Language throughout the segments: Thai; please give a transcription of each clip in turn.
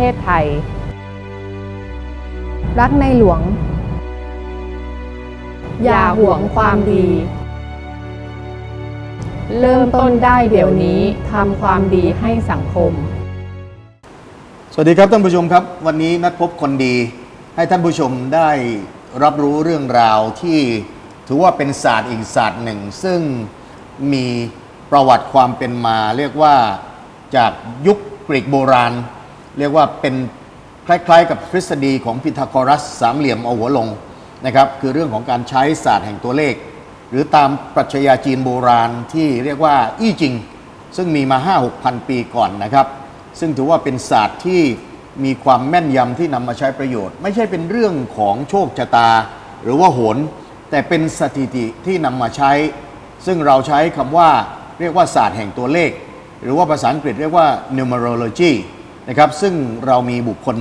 ทศไทย รักในหลวง อย่าหวงความดี เริ่มต้นได้เดี๋ยวนี้ทำความดีให้สังคม สวัสดีครับท่านผู้ชมครับ วันนี้นัดพบคนดี ให้ท่านผู้ชมได้รับรู้เรื่องราวที่ถือว่าเป็นศาสตร์อีกศาสตร์หนึ่ง ซึ่งมีประวัติความเป็นมาเรียกว่าจากยุคกรีกโบราณ เรียกว่าเป็นคล้ายๆ กับทฤษฎีของพีทาโกรัสสามเหลี่ยมเอาหัวลงนะครับคือเรื่องของการใช้ศาสตร์แห่งตัวเลข หรือตามปรัชญาจีนโบราณที่เรียกว่าอี้จิง ซึ่งมีมา 5-6 พันปีก่อนนะครับ ซึ่งถือว่าเป็นศาสตร์ที่มีความแม่นยำที่นำมาใช้ประโยชน์ ไม่ใช่เป็นเรื่องของโชคชะตา หรือว่าโหน แต่เป็นสถิติที่นำมาใช้ ซึ่งเราใช้คำว่าเรียกว่าศาสตร์แห่งตัวเลข หรือว่าภาษาอังกฤษเรียกว่า numerology นะครับ ซึ่งเรามีบุคคล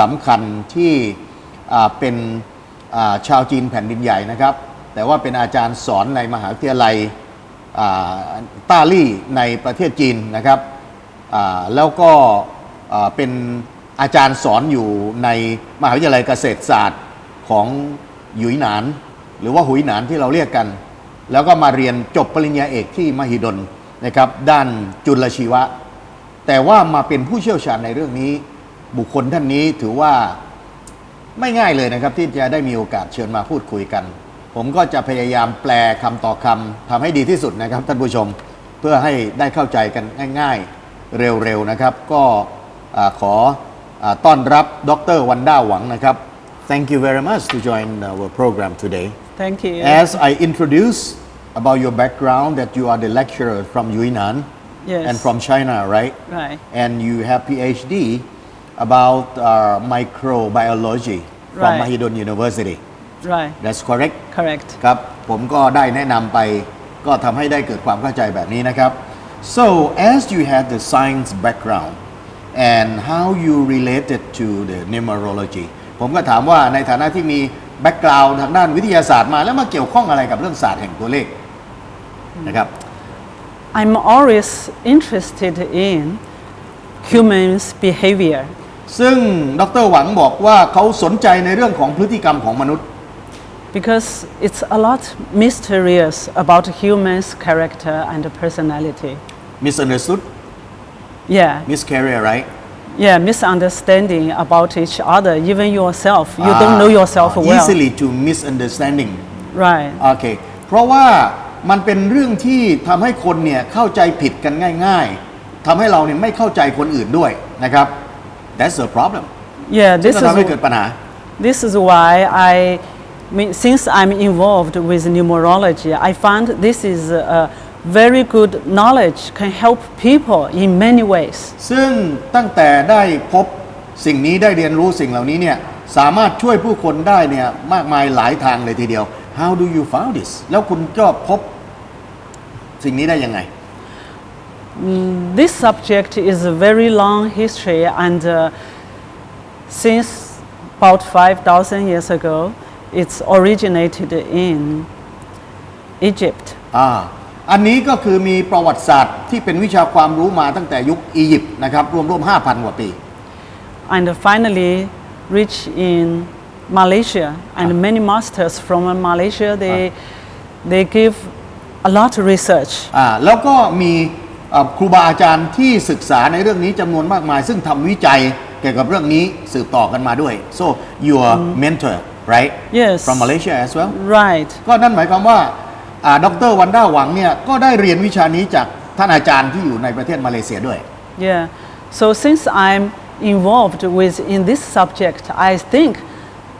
สำคัญที่เป็นชาวจีนแผ่นดินใหญ่นะครับ แต่ว่าเป็นอาจารย์สอนในมหาวิทยาลัยต้าลี่ในประเทศจีนนะครับแล้วก็เป็นอาจารย์สอนอยู่ในมหาวิทยาลัยเกษตรศาสตร์ของหยุยหนาน หรือว่าหุยหนานที่เราเรียกกัน แล้วก็มาเรียนจบปริญญาเอกที่มหิดลนะครับ ด้านจุลชีวะ แต่ว่ามาเป็นผู้เชี่ยวชาญในเรื่องนี้ บุคคลท่านนี้ถือว่าไม่ง่ายเลยนะครับ ที่จะได้มีโอกาสเชิญมาพูดคุยกัน ผมก็จะพยายามแปลคำต่อคำทำให้ดีที่สุดนะครับ ท่านผู้ชมเพื่อให้ได้เข้าใจกันง่าย ๆ เร็วๆนะครับ ก็อ่าขออาต้อนรับดรวันด้าหวังนะครับ Thank you very much to join our program today. Thank you. As I introduce about your background, that you are the lecturer from Yunnan Yes. and from China, right? Right. And you have PhD about uh, microbiology from Right. Mahidol University. Right. That's correct. Correct. ครับผมก็ได้แนะนำไปก็ทำให้ได้เกิดความเข้าใจแบบนี้นะครับ so as you had the science background and how you related to the numerology ผมก็ถามว่าในฐานะที่มี background ทางด้านวิทยาศาสตร์มาแล้วมาเกี่ยวข้องอะไรกับเรื่องศาสตร์แห่งตัวเลขนะครับ I'm always interested in humans' behavior ซึ่งดรหวังบอกว่าเขาสนใจในเรื่องของพฤติกรรมของมนุษย์ because it's a lot mysterious about humans' character and personality. misunderstood Yeah. miscarrier right Yeah, misunderstanding about each other, even yourself. You don't know yourself Ah, well. easily to misunderstanding Right. โอเค เพราะว่า มันเป็นเรื่องที่ทำให้คนเนี่ยเข้าใจผิดกันง่ายๆทำให้เราเนี่ยไม่เข้าใจคนอื่นด้วยนะครับ That's the problem Yeah, ซึ่ง this ก็ทำให้เกิ is ดปัญหา this is why I mean, since I'm involved with numerology, I found this is a very good knowledge can help people in many ways. ซึ่งตั้งแต่ได้พบสิ่งนี้ได้เรียนรู้สิ่งเหล่านี้เนี่ยสามารถช่วยผู้คนได้เนี่ยมากมายหลายทางเลยทีเดียว How do you found this แล้วคุณก็พบ สิ่งนี้ได้ยังไง This subject is a very long history, and uh, since about 5,000 years ago, it's originated in Egypt. อ่าอันนี้ก็คือมีประวัติศาสตร์ที่เป็นวิชาความรู้มาตั้งแต่ยุคอียิปต์นะครับรวมๆ 5,000 กว่าปี and finally reached in Malaysia. And many masters from Malaysia, they, they give a lot of research. อ่าแล้วก็มีเอ่อครูบาอาจารย์ที่ศึกษาในเรื่องนี้จำนวนมากมาย ซึ่งทำวิจัยเกี่ยวกับเรื่องนี้สืบต่อกันมาด้วย so your mentor right Yes. from Malaysia as well Right. ก็นั่นหมายความว่าอ่าดรวันด้าหวังเนี่ยก็ได้เรียนวิชานี้จากท่านอาจารย์ที่อยู่ในประเทศมาเลเซียด้วย Yeah. So since I'm involved with in this subject, I think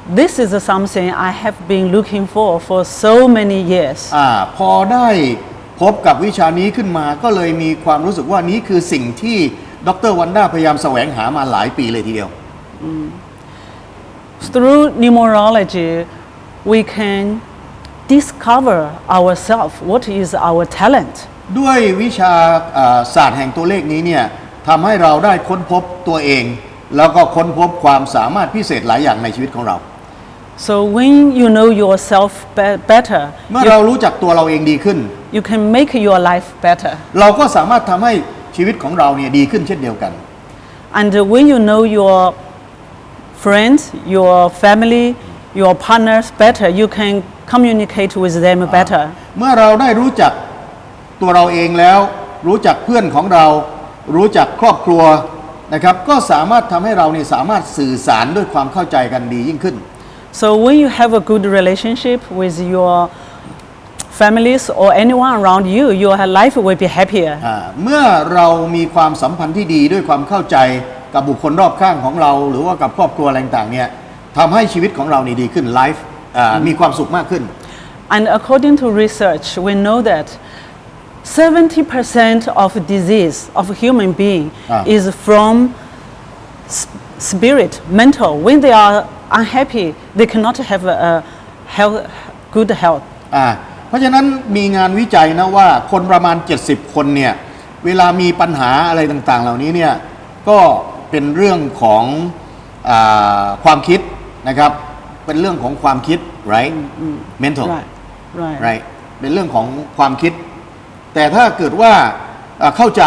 this is something I have been looking for for so many years. อ่าพอได้พบกับวิชานี้ขึ้นมาก็เลยมีความรู้สึกว่านี้คือสิ่งที่ดรวันด้าพยายามแสวงหามาหลายปีเลยทีเดียว Through numerology, we can discover ourselves, what is our talent. ด้วยวิชาอ่าศาสตร์แห่งตัวเลขนี้เนี่ยทำให้เราได้ค้นพบตัวเอง แล้วก็ค้นพบความสามารถพิเศษหลายอย่างในชีวิตของเรา So when you know yourself be- better, เมื่อ you, เรารู้จักตัวเราเองดีขึ้น you can make your life better. เราก็สามารถทำให้ชีวิตของเราเนี่ยดีขึ้นเช่นเดียวกัน And when you know your friends, your family, your partners better, you can communicate with them better. เมื่อเราได้รู้จักตัวเราเองแล้ว รู้จักเพื่อนของเรา รู้จักครอบครัวนะครับ ก็สามารถทำให้เราเนี่ยสามารถสื่อสารด้วยความเข้าใจกันดียิ่งขึ้น So when you have a good relationship with your families or anyone around you, your life will be happier. อ่าเมื่อเรามีความสัมพันธ์ที่ดีด้วยความเข้าใจกับบุคคลรอบข้างของเรา หรือว่ากับครอบครัวอะไรต่างๆเนี่ยทำให้ชีวิตของเรานี่ดีขึ้นไลฟ์มีความสุขมากขึ้น And according to research, we know that 70% of disease of human being Ah. is from s- spirit, mental. When they are unhappy, they cannot have a, a health, good health. อ่าเพราะฉะนั้นมีงานวิจัยนะว่าคนประมาณ 70 คนเนี่ย เวลามีปัญหาอะไรต่างๆ เหล่านี้เนี่ย ก็เป็นเรื่องของอาความคิดนะครับ เป็นเรื่องของความคิด right mental Right, right. right เป็นเรื่องของความคิด แต่ถ้าเกิดว่าอ่าเข้าใจ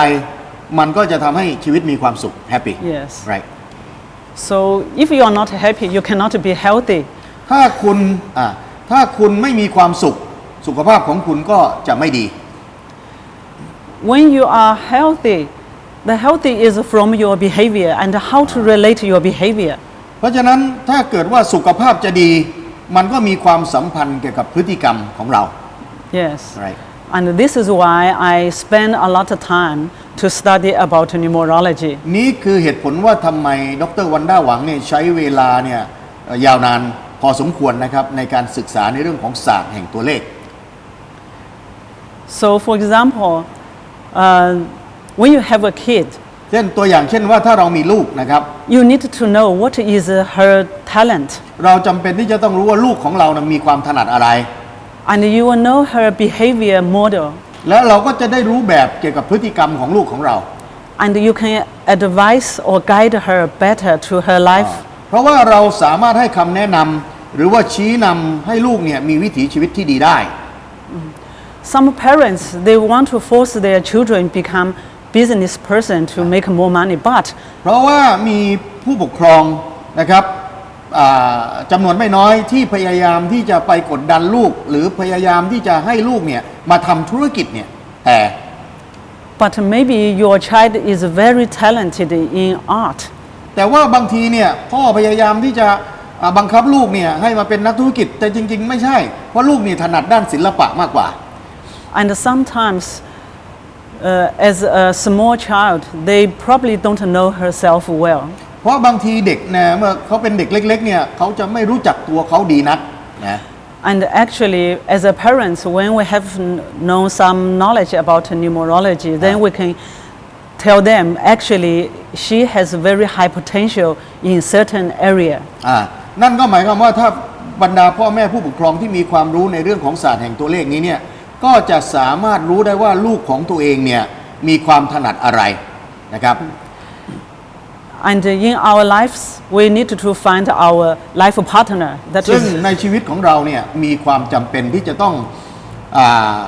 มันก็จะทำให้ชีวิตมีความสุข happy Yes. right So if you are not happy, you cannot be healthy. ถ้าคุณอ่าถ้าคุณไม่มีความสุข สุขภาพของคุณก็จะไม่ดี When you are healthy, the healthy is from your behavior and how to relate your behavior. เพราะฉะนั้นถ้าเกิดว่าสุขภาพจะดี มันก็มีความสัมพันธ์เกี่ยวกับพฤติกรรมของเรา Yes. right And this is why I spend a lot of time to study about numerology. นี่คือเหตุผลว่าทำไมดรวันด้าหวังเนี่ยใช้เวลาเนี่ยเอ่อยาวนานพอสมควรนะครับในการศึกษาในเรื่องของศาสตร์แห่งตัวเลข So, for example, uh, when you have a kid, เช่นตัวอย่างเช่นว่าถ้าเรามีลูกนะครับ you need to know what is her talent. เราจำเป็นที่จะต้องรู้ว่าลูกของเรานะมีความถนัดอะไร And you will know her behavior model. แล้วเราก็จะได้รู้แบบเกี่ยวกับพฤติกรรมของลูกของเรา And you can advise or guide her better to her life. เพราะว่าเราสามารถให้คำแนะนำหรือว่าชี้นำให้ลูกเนี่ยมีวิถีชีวิตที่ดีได้ Some parents, they want to force their children become business person to make more money, but เพราะว่ามีผู้ปกครองนะครับอ่า จำานวนไม่น้อยที่พยายามที่จะไปกดดันลูก หรือพยายามที่จะให้ลูกเนี่ยมาทำธุรกิจเนี่ยแต่ but maybe your child is very talented in art. แต่ว่าบางทีเนี่ยพ่อพยายามที่จะอ่าบังคับลูกเนี่ยให้มาเป็นนักธุรกิจแต่จริง ๆ ไม่ใช่ เพราะลูกเนี่ยถนัดด้านศิลปะมากกว่า And sometimes, uh, as a small child, they probably don't know herself well. เพราะบางทีเด็กเนี่ยเมื่อเขาเป็นเด็กเล็กๆเนี่ยเขาจะไม่รู้จักตัวเขาดีนักนะ And actually, as a parent, when we have kn- known some knowledge about numerology, then we can tell them actually she has very high potential in certain area. อ่านั่นก็หมายความว่าถ้าบรรดาพ่อแม่ผู้ปกครองที่มีความรู้ในเรื่องของศาสตร์แห่งตัวเลขนี้เนี่ยก็จะสามารถรู้ได้ว่าลูกของตัวเองเนี่ยมีความถนัดอะไรนะครับ And in our lives, we need to find our life partner. That ซึ่ง is ในชีวิตของเราเนี่ยมีความจำเป็นที่จะต้องอ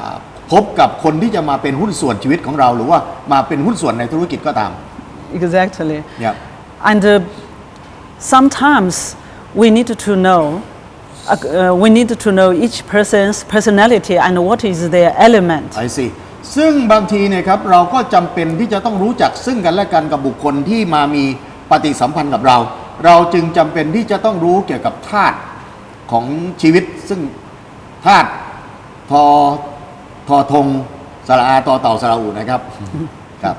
าพบกับคนที่จะมาเป็นหุ้นส่วนชีวิตของเรา หรือว่ามาเป็นหุ้นส่วนในธุรกิจก็ตาม exactly. เนี่ย And uh, sometimes we need to know, uh, uh, we need to know each person's personality and what is their element. ไอซีซึ่งบางทีเนี่ยครับเราก็จำเป็นที่จะต้องรู้จักซึ่งกันและกันกับบุคคลที่มามี ปฏิสัมพันธ์กับเรา เราจึงจำเป็นที่จะต้องรู้เกี่ยวกับธาตุของชีวิต ซึ่งธาตุทอทอทงสระอาตอเต่าสระอูนะครับครับ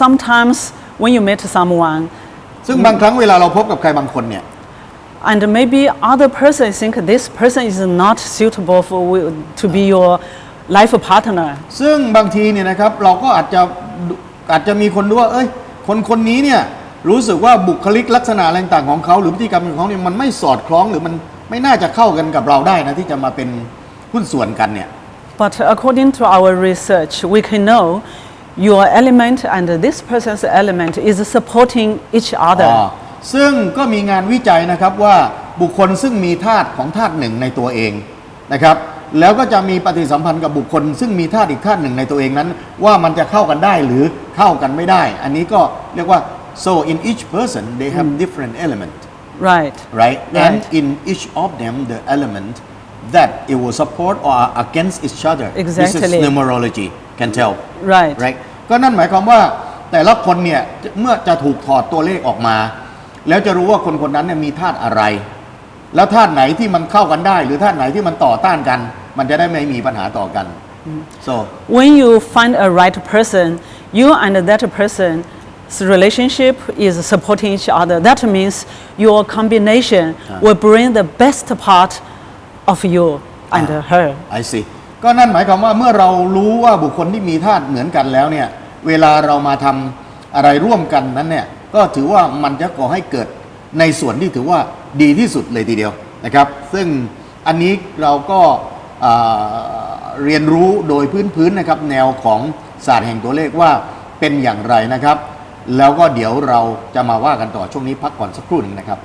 Sometimes when you meet someone, ซึ่งบางครั้งเวลาเราพบกับใครบางคนเนี่ย and maybe other person think this person is not suitable for to be your life partner ซึ่งบางทีเนี่ยนะครับเราก็อาจจะอาจจะมีคนดูว่าเอ้ยคนคนนี้เนี่ย รู้สึกว่าบุคลิกลักษณะอะไรต่างๆของเขา หรือพฤติกรรมของเขาเนี่ยมันไม่สอดคล้องหรือมันไม่น่าจะเข้ากันกับเราได้นะที่จะมาเป็นหุ้นส่วนกันเนี่ย But according to our research, we can know your element and this person's element is supporting each อ๋ other. อซึ่งก็มีงานวิจัยนะครับว่าบุคคลซึ่งมีธาตุของธาตุหนึ่งในตัวเองนะครับแล้วก็จะมีปฏิสัมพันธ์กับบุคคล ซึ่งมีธาตุอีกธาตุหนึ่งในตัวเองนั้น ว่ามันจะเข้ากันได้หรือเข้ากันไม่ได้ อันนี้ก็เรียกว่า so in each person they have different element Right. right and Right. in each of them the element that it will support or are against each other this is Exactly. numerology can tell Right. right ก็นั่นหมายความว่าแต่ละคนเนี่ยเมื่อจะถูกถอดตัวเลขออกมา แล้วจะรู้ว่าคนคนนั้นเนี่ยมีธาตุอะไร แล้วธาตุไหนที่มันเข้ากันได้ หรือธาตุไหนที่มันต่อต้านกัน มันจะได้ไม่มีปัญหาต่อกัน so When you find a right person, you and that person's relationship is supporting each other. That means your combination will bring the best part of you and her. I see ก็นั่นหมายความว่าเมื่อเรารู้ว่าบุคคลที่มีธาตุเหมือนกันแล้วเนี่ย เวลาเรามาทำอะไรร่วมกันนั้นเนี่ย ก็ถือว่ามันจะก่อให้เกิดในส่วนที่ถือว่าดีที่สุดเลยทีเดียวนะครับ ซึ่งอันนี้เราก็อ่าเรียนรู้โดยพื้นๆนะครับ แนวของศาสตร์แห่งตัวเลขว่าเป็นอย่างไรนะครับ แล้วก็เดี๋ยวเราจะมาว่ากันต่อช่วงนี้พักก่อนสักครู่หนึ่งนะครับ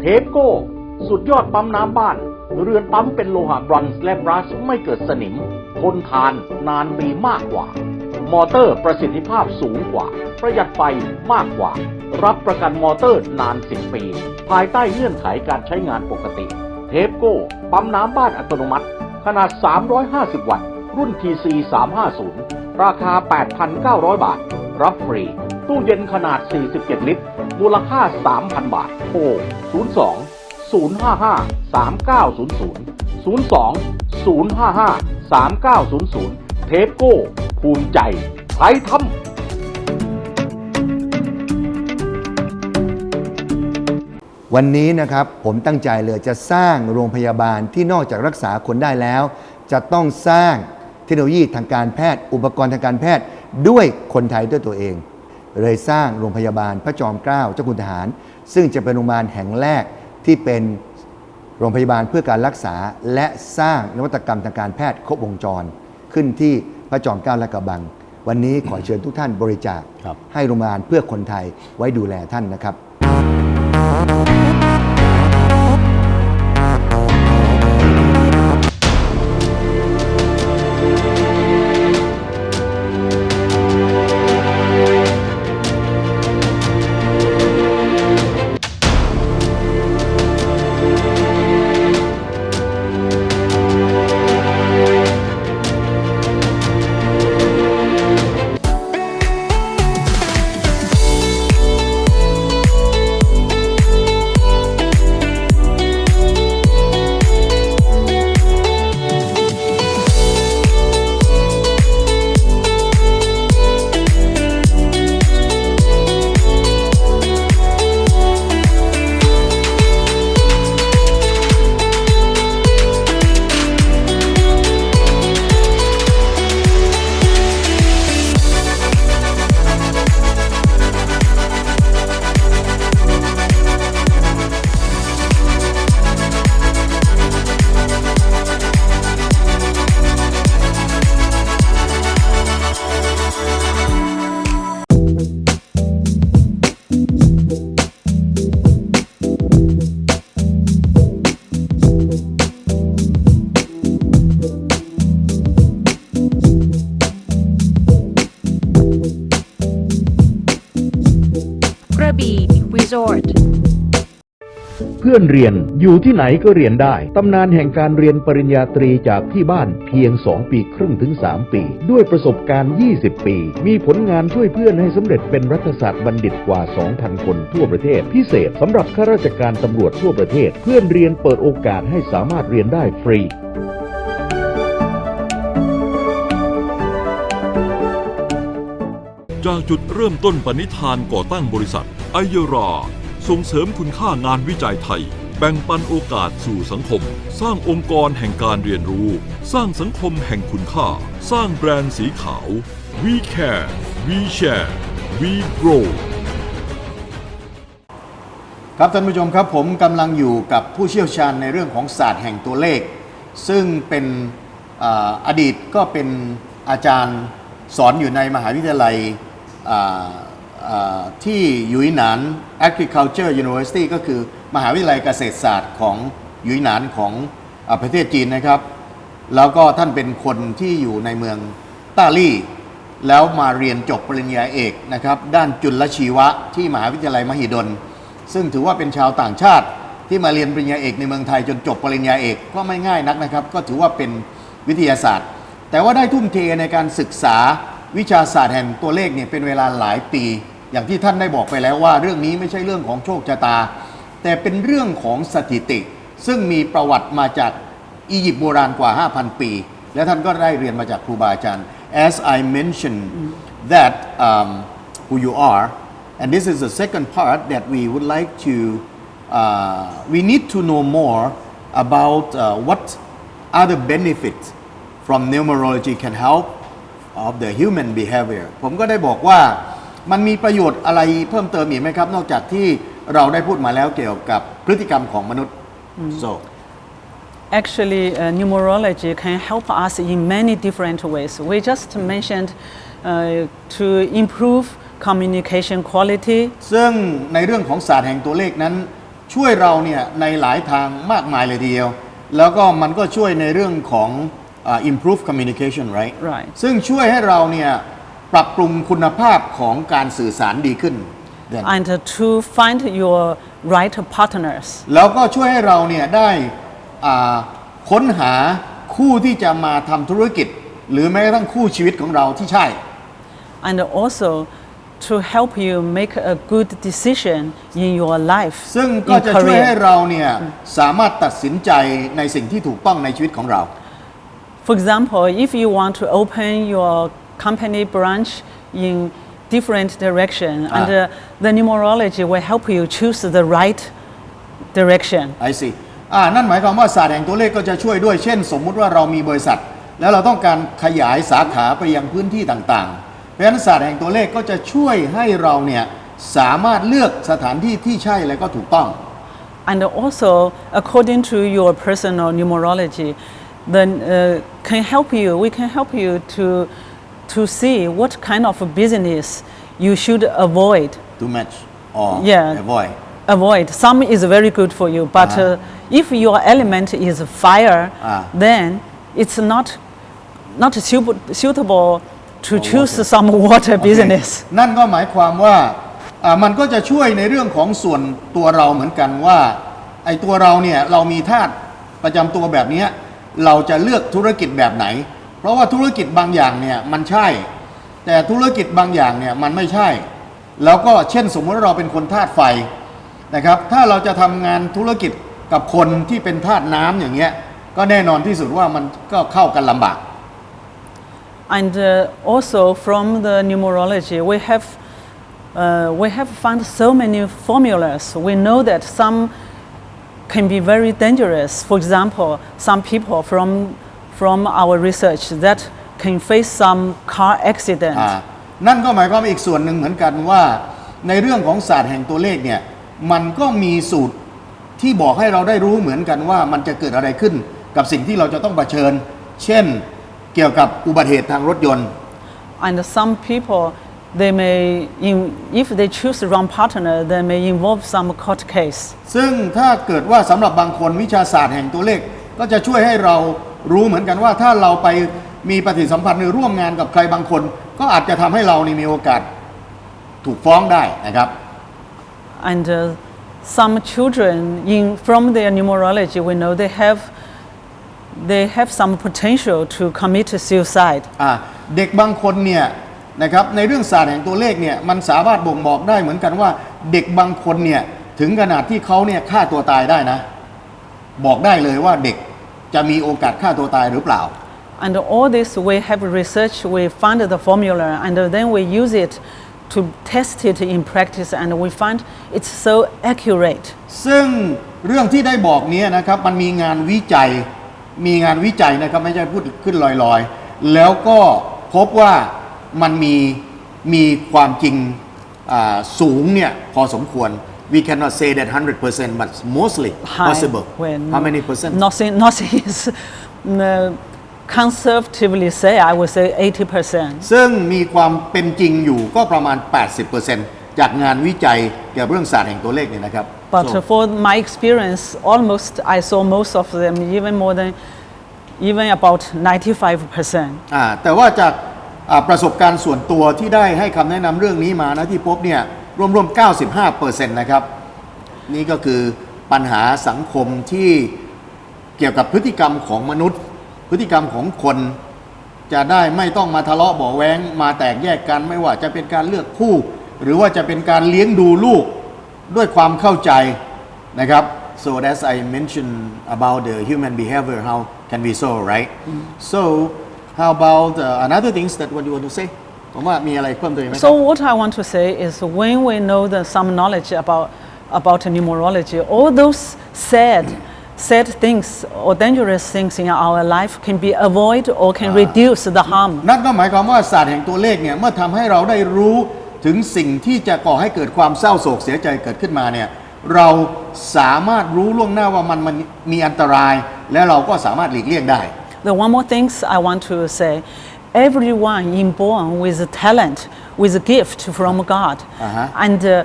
เทปโก้ สุดยอดปั๊มน้ำบ้าน เรือนปั๊มเป็นโลหะบรอนซ์และบรัชไม่เกิดสนิม ทนทานนานปีมากกว่า มอเตอร์ประสิทธิภาพสูงกว่า ประหยัดไฟมากกว่า รับประกันมอเตอร์นาน 10 ปี ภายใต้เงื่อนไขการใช้งานปกติ เทปโก้ ปั๊มน้ำบ้านอัตโนมัติ ขนาด 350 วัตต์ รุ่น TC 350 ราคา 8,900 บาท รับฟรี ตู้เย็นขนาด 47 ลิตร มูลค่า 3,000 บาท โทร 02 055 3900 02 055 3900 เทปโก้ ภูมิใจใช้ทำวันนี้นะครับผมตั้งใจเลยจะสร้างโรงพยาบาลที่นอกจากรักษาคนได้แล้ว จะต้องสร้างเทคโนโลยีทางการแพทย์ อุปกรณ์ทางการแพทย์ด้วยคนไทยด้วยตัวเอง เลยสร้างโรงพยาบาลพระจอมเกล้าเจ้าคุณทหาร ซึ่งจะเป็นโรงพยาบาลแห่งแรกที่เป็นโรงพยาบาลเพื่อการรักษาและสร้างนวัตกรรมทางการแพทย์ครบวงจร ขึ้นที่ พระจอมเกล้าและกระบัง วันนี้ขอเชิญทุกท่านบริจาค ครับ ให้โรงพยาบาลเพื่อคนไทยไว้ดูแลท่านนะครับ พื่อนเรียน อยู่ที่ไหนก็เรียนได้ ตำนานแห่งการเรียนปริญญาตรีจากที่บ้านเพียง 2 ปีครึ่งถึง 3 ปี ด้วยประสบการณ์ 20 ปี มีผลงานช่วยเพื่อนให้สำเร็จเป็นรัฐศาสตร์บัณฑิตกว่า 2,000 คนทั่วประเทศ พิเศษสำหรับข้าราชการตำรวจทั่วประเทศ เพื่อนเรียนเปิดโอกาสให้สามารถเรียนได้ฟรีจากจุดเริ่มต้นปณิธานก่อตั้งบริษัทไอเยรา ส่งเสริมคุณค่างานวิจัยไทย แบ่งปันโอกาสสู่สังคม สร้างองค์กรแห่งการเรียนรู้ สร้างสังคมแห่งคุณค่า สร้างแบรนด์สีขาว We Care We Share We Grow ครับท่านผู้ชมครับผมกำลังอยู่กับผู้เชี่ยวชาญในเรื่องของศาสตร์แห่งตัวเลข ซึ่งเป็นออดีตก็เป็นอาจารย์สอนอยู่ในมหาวิทยาลัยอ ที่ยุยหนาน Agriculture University ก็คือมหาวิทยาลัยเกษตรศาสตร์ของยุยหนานของอประเทศจีนนะครับ แล้วก็ท่านเป็นคนที่อยู่ในเมืองต้าลี่ แล้วมาเรียนจบปริญญาเอกนะครับ ด้านจุลชีวะที่มหาวิทยาลัยมหิดล ซึ่งถือว่าเป็นชาวต่างชาติที่มาเรียนปริญญาเอกในเมืองไทยจนจบปริญญาเอกก็ไม่ง่ายนักนะครับ ก็ถือว่าเป็นวิทยาศาสตร์ แต่ว่าได้ทุ่มเทในการศึกษาวิชาศาสตร์แห่งตัวเลขเนี่ยเป็นเวลาหลายปี อย่างที่ท่านได้บอกไปแล้วว่า เรื่องนี้ไม่ใช่เรื่องของโชคชะตา แต่เป็นเรื่องของสถิติ ซึ่งมีประวัติมาจากอียิปต์โบราณกว่า 5,000 ปี และท่านก็ได้เรียนมาจากครูบาอาจารย์ as I mentioned that um, who you are and this is the second part that we would like to uh, we need to know more about uh, what other benefits from numerology can help of the human behavior ผมก็ได้บอกว่า มันมีประโยชน์อะไรเพิ่มเติมอีกไหมครับ นอกจากที่เราได้พูดมาแล้วเกี่ยวกับพฤติกรรมของมนุษย์ so Actually, uh, numerology can help us in many different ways. We just mentioned uh, to improve communication quality, ซึ่งในเรื่องของศาสตร์แห่งตัวเลขนั้น ช่วยเราเนี่ยในหลายทางมากมายเลยทีเดียว แล้วก็มันก็ช่วยในเรื่องของอ่า improve communication right Right. ซึ่งช่วยให้เราเนี่ย ปรับปรุงคุณภาพของการสื่อสารดีขึ้น Then and to find your right partners. แล้วก็ช่วยให้เราเนี่ยได้อ่าค้นหาคู่ที่จะมาทำธุรกิจ หรือแม้กระทั่งคู่ชีวิตของเราที่ใช่ and also to help you make a good decision in your life ซึ่งก็ in จะช่วยให้ career. เราเนี่ยสามารถตัดสินใจในสิ่งที่ถูกต้องในชีวิตของเรา For example, if you want to open your company branch in different direction, and Ah. uh, the numerology will help you choose the right direction. ไอซีอ่านั่นหมายความว่าศาสตร์แห่งตัวเลขก็จะช่วยด้วย เช่น สมมุติว่าเรามีบริษัท แล้วเราต้องการขยายสาขาไปยังพื้นที่ต่างๆ เพราะฉะนั้นศาสตร์แห่งตัวเลขก็จะช่วยให้เราเนี่ยสามารถเลือกสถานที่ที่ใช่และก็ถูกต้อง And also, according to your personal numerology, then uh, can help you. We can help you to to see what kind of business you should avoid. too much or Yeah. avoid Avoid. Some is very good for you, but Uh-huh. uh, if your element is fire, Ah. then it's not not suit- suitable to For choose water. some water โอเค business. นั่นก็หมายความว่าอ่า มันก็จะช่วยในเรื่องของส่วนตัวเราเหมือนกันว่า ไอ้ตัวเราเนี่ย เรามีธาตุประจำตัวแบบเนี้ยเราจะเลือกธุรกิจแบบไหน เพราะว่าธุรกิจบางอย่างเนี่ยมันใช่ แต่ธุรกิจบางอย่างเนี่ยมันไม่ใช่ แล้วก็เช่นสมมติเราเป็นคนธาตุไฟนะครับ ถ้าเราจะทำงานธุรกิจกับคนที่เป็นธาตุน้ำอย่างเงี้ยก็แน่นอนที่สุดว่ามันก็เข้ากันลำบาก And uh, also from the numerology, we have uh, we have found so many formulas. We know that some can be very dangerous. For example, some people from from our research that can face some car accident. อ่านั่นก็หมายความว่าอีกส่วนหนึ่งเหมือนกันว่าในเรื่องของศาสตร์แห่งตัวเลขเนี่ยมันก็มีสูตรที่บอกให้เราได้รู้เหมือนกันว่ามันจะเกิดอะไรขึ้นกับสิ่งที่เราจะต้องเผชิญ เช่นเกี่ยวกับอุบัติเหตุทางรถยนต์ And some people, they may, in, if they choose the wrong partner, they may involve some court case. ซึ่งถ้าเกิดว่าสำหรับบางคนวิชาศาสตร์แห่งตัวเลข ก็จะช่วยให้เรา รู้เหมือนกันว่าถ้าเราไปมีปฏิสัมพันธ์หรือร่วมงานกับใครบางคน ก็อาจจะทำให้เรานี่มีโอกาสถูกฟ้องได้นะครับ And uh, some children in from their numerology we know they have they have some potential to commit suicide อ่าเด็กบางคนเนี่ยนะครับในเรื่องศาสตร์แห่งตัวเลขเนี่ยมันสามารถบ่งบอกได้เหมือนกันว่าเด็กบางคนเนี่ยถึงขนาดที่เขาเนี่ยฆ่าตัวตายได้นะ บอกได้เลยว่าเด็ก จะมีโอกาสฆ่าตัวตายหรือเปล่า And all this we have research, we found the formula, and then we use it to test it in practice, and we find it's so accurate. ซึ่งเรื่องที่ได้บอกเนี้นะครับมันมีงานวิจัย มีงานวิจัยนะครับไม่ใช่พูดขึ้นลอยๆ แล้วก็พบว่ามันมีมีความจริงอ่าสูงเนี่ยพอสมควร we cannot say that 100% but mostly High, possible when how many percent Nothing, nothing is uh, conservatively say. I would say 80%. ซึ่งมีความเป็นจริงอยู่ก็ประมาณ 80%จากงานวิจัยเกี่ยวกับเรื่องศาสตร์แห่งตัวเลขเนี่ยนะครับ But So- uh, for my experience, almost I saw most of them, even more than, even about 95%. อ่าแต่ว่าจากอ่าประสบการณ์ส่วนตัวที่ได้ให้คำแนะนำเรื่องนี้มานะที่พบเนี่ยรวมๆ 95%นะครับ นี่ก็คือปัญหาสังคมที่เกี่ยวกับพฤติกรรมของมนุษย์ พฤติกรรมของคน จะได้ไม่ต้องมาทะเลาะเบาะแว้งมาแตกแยกกันไม่ว่าจะเป็นการเลือกคู่ หรือว่าจะเป็นการเลี้ยงดูลูกด้วยความเข้าใจนะครับ so as I mentioned about the human behavior how can we solve right so how about uh, another things that what you want to say ผมว่ามีอะไรเพิ่มเติมไหมครับ So what I want to say is when we know the, some knowledge about, about numerology, all those sad, sad things or dangerous things in our life can be avoided or can reduce the harm. นั่นก็หมายความว่าศาสตร์แห่งตัวเลขเนี่ยเมื่อทำให้เราได้รู้ถึงสิ่งที่จะก่อให้เกิดความเศร้าโศกเสียใจเกิดขึ้นมาเนี่ยเราสามารถรู้ล่วงหน้าว่ามันมันมีอันตราย และเราก็สามารถหลีกเลี่ยงได้ The one more things I want to say, everyone is born with a talent, with a gift from God. Uh-huh. And uh,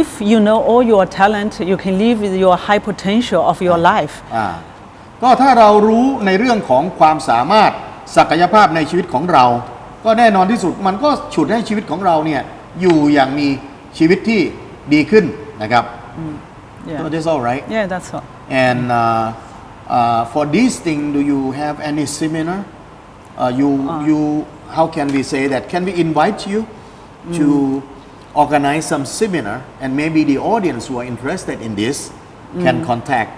if you know all your talent, you can live with your high potential of your life. อ่าก็ถ้าเรารู้ในเรื่องของความสามารถศักยภาพในชีวิตของเรา ก็แน่นอนที่สุดมันก็ฉุดให้ชีวิตของเราเนี่ยอยู่อย่างมีชีวิตที่ดีขึ้นนะครับ Yeah. so that's all right Yeah, that's all. and uh, uh, for this thing do you have any seminar Uh, you you how can we say that can we invite you to organize some seminar and maybe the audience who are interested in this can contact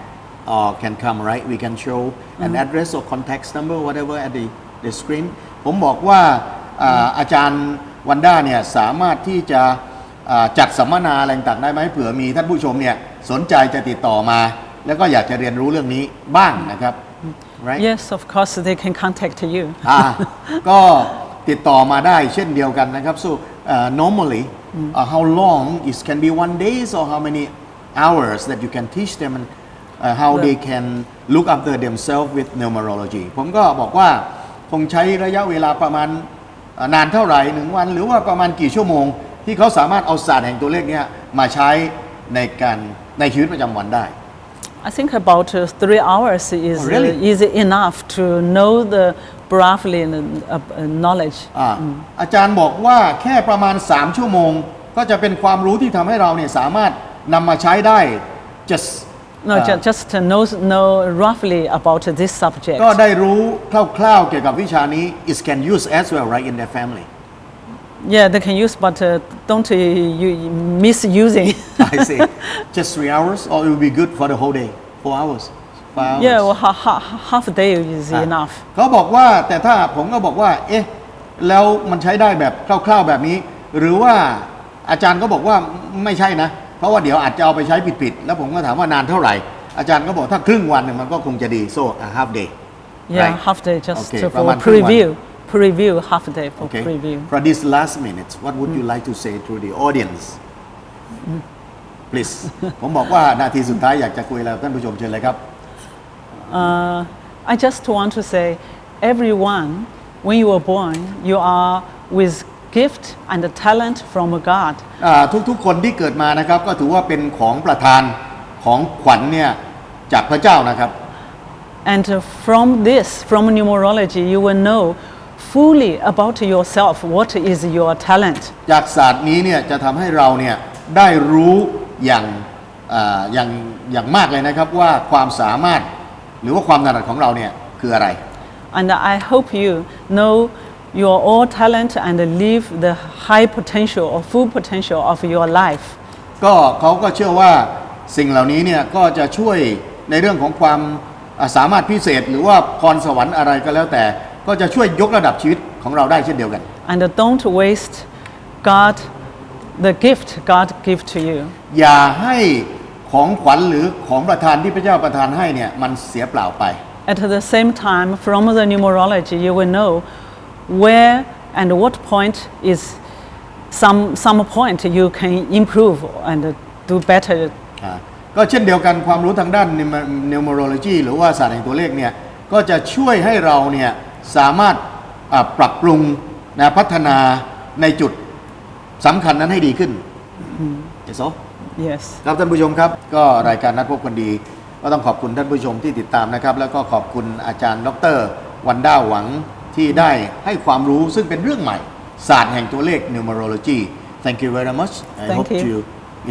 or can come right we can show an address or contact number whatever at the the screen ผมบอกว่าอ่าอาจารย์วันด้าเนี่ยสามารถที่จะอ่าจัดสัมมนาอะไรต่างๆได้ไหมเผื่อมีท่านผู้ชมเนี่ยสนใจจะติดต่อมา แล้วก็อยากจะเรียนรู้เรื่องนี้บ้างนะครับ right Yes, of course, they can contact you. อ่าก็ติดต่อมาได้เช่นเดียวกันนะครับ so uh, normally uh, how long is can be one days or how many hours that you can teach them and uh, how they can look after themselves with numerology ผมก็บอกว่าคงใช้ระยะเวลาประมาณเอ่อนานเท่าไหร่หนึ่งวัน หรือว่าประมาณกี่ชั่วโมง ที่เขาสามารถเอาศาสตร์แห่งตัวเลขเนี้ยมาใช้ในการในชีวิตประจำวันได้ I think about uh, three hours is, Oh, really? uh, is enough to know the briefly uh, uh, knowledge. อ่าอาจารย์บอกว่าแค่ประมาณ 3 ชั่วโมง ก็จะเป็นความรู้ที่ทำให้เราเนี่ยสามารถนำมาใช้ได้ just No, อ่า ju- just to know, know roughly about this subject. ก็ได้รู้คร่าวๆเกี่ยวกับวิชานี้ is can use as well right in their family Yeah, they can use, but uh, don't uh, you misusing. I see just three hours or it will be good for the whole day four hours five hours yeah, well, ha- ha- half a day is อะ enough. เขาบอกว่าแต่ถ้าผมก็บอกว่า เอ๊ะ แล้วมันใช้ได้แบบคร่าวๆแบบนี้ หรือว่าอาจารย์ก็บอกว่าไม่ใช่นะ เพราะว่าเดี๋ยวอาจจะเอาไปใช้ผิดๆ แล้วผมก็ถามว่านานเท่าไหร่ อาจารย์ก็บอกถ้าครึ่งวันเนี่ยมันก็คงจะดี so a half day Yeah, right half day just Okay, uh, ประ for มาณครึ่งวัน preview. Preview, half a day for okay preview. for this last minutes what would you like to say to the audience please ผมบอกว่านาทีสุดท้ายอยากจะคุยแล้วท่านผู้ชมเชิญเลยครับ Uh, I just want to say, everyone, when you are born, you are with gift and talent from God. อ่าทุกๆ คนที่เกิดมานะครับ ก็ถือว่าเป็นของประทานของขวัญเนี่ยจากพระเจ้านะครับ And uh, from this, from numerology, you will know fully about yourself what is your talent. จากศาสตร์นี้เนี่ยจะทำให้เราเนี่ยได้รู้อย่างอ่าอย่างอย่างมากเลยนะครับว่าความสามารถหรือว่าความถนัดของเราเนี่ยคืออะไร And I hope you know your all talent and live the high potential or full potential of your life. ก็เขาก็เชื่อว่าสิ่งเหล่านี้เนี่ยก็จะช่วยในเรื่องของความอ่าสามารถพิเศษ หรือว่าพรสวรรค์อะไรก็แล้วแต่ ก็จะช่วยยกระดับชีวิตของเราได้เช่นเดียวกัน And don't waste God, the gift God give to you. อย่าให้ของขวัญหรือของประทานที่พระเจ้าประทานให้เนี่ยมันเสียเปล่าไป At the same time, from the numerology, you will know where and what point is some, some point you can improve and do better อ่าก็เช่นเดียวกันความรู้ทางด้าน numerology หรือว่าศาสตร์แห่งตัวเลขเนี่ยก็จะช่วยให้เราเนี่ย สามารถอ่าปรับปรุงนะพัฒนาในจุดสำคัญนั้นให้ดีขึ้นเอโซ Yes. ครับท่านผู้ชมครับ ก็รายการนัดพบคนดี ก็ต้องขอบคุณท่านผู้ชมที่ติดตามนะครับ แล้วก็ขอบคุณอาจารย์ดร วันด้าหวังที่ได้ให้ความรู้ซึ่งเป็นเรื่องใหม่ ศาสตร์แห่งตัวเลข numerology thank you very much I Thank hope you. to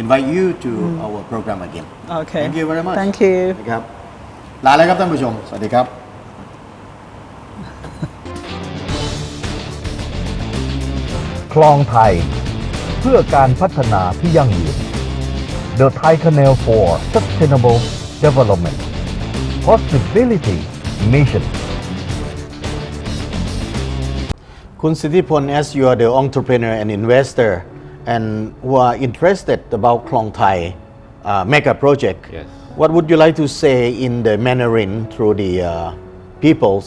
invite you to our program again Okay. Thank you very much Thank you. นะครับลาเลยครับท่านผู้ชม สวัสดีครับ คลองไทย เพื่อการพัฒนาที่ยั่งยืน The Thai Canal for Sustainable Development Possibility Mission คุณสิทธิพล as you are the entrepreneur and investor and who are interested about Klong Thai uh, mega project Yes. what would you like to say in the Mandarin through the uh, peoples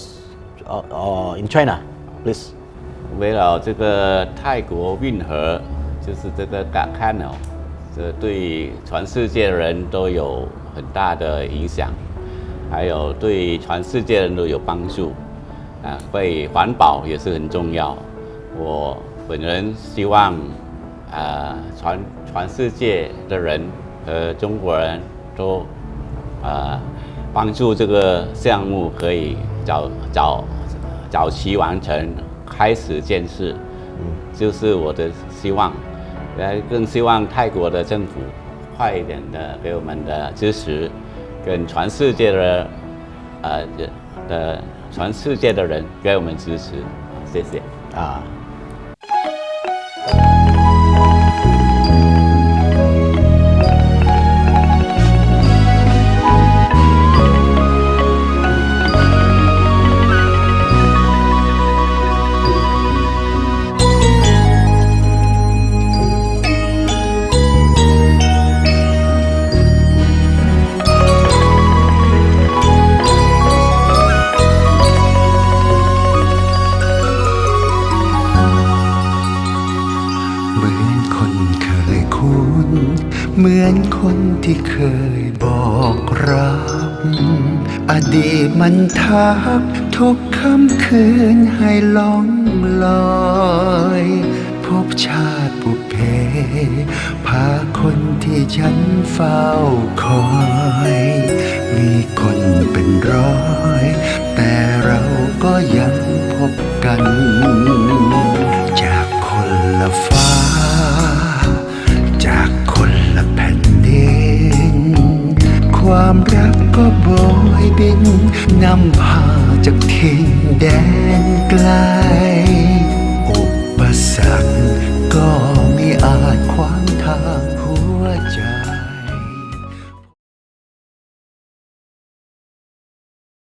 uh, uh, in China please 围绕这个泰国运河，就是这个 g a Canal，这对全世界人都有很大的影响，还有对全世界人都有帮助。啊，对环保也是很重要。我本人希望，啊，全全世界的人和中国人都，呃，帮助这个项目可以早早早期完成，开始建设，就是我的希望。呃，更希望泰国的政府快一点的给我们的支持，跟全世界的呃的全世界的人给我们支持，谢谢。อ่ คยคุ้นเหมือนคนที่เคยบอกรัก อดีตมันทักทุกค่ำคืนให้ล่องลอย พบชาติปุเพ พาคนที่ฉันเฝ้าคอย มีคนเป็นร้อย แต่เราก็ยังพบกัน จากคนละฟ้า ความรักก็โบยบินนำพาจากทินแดนไกล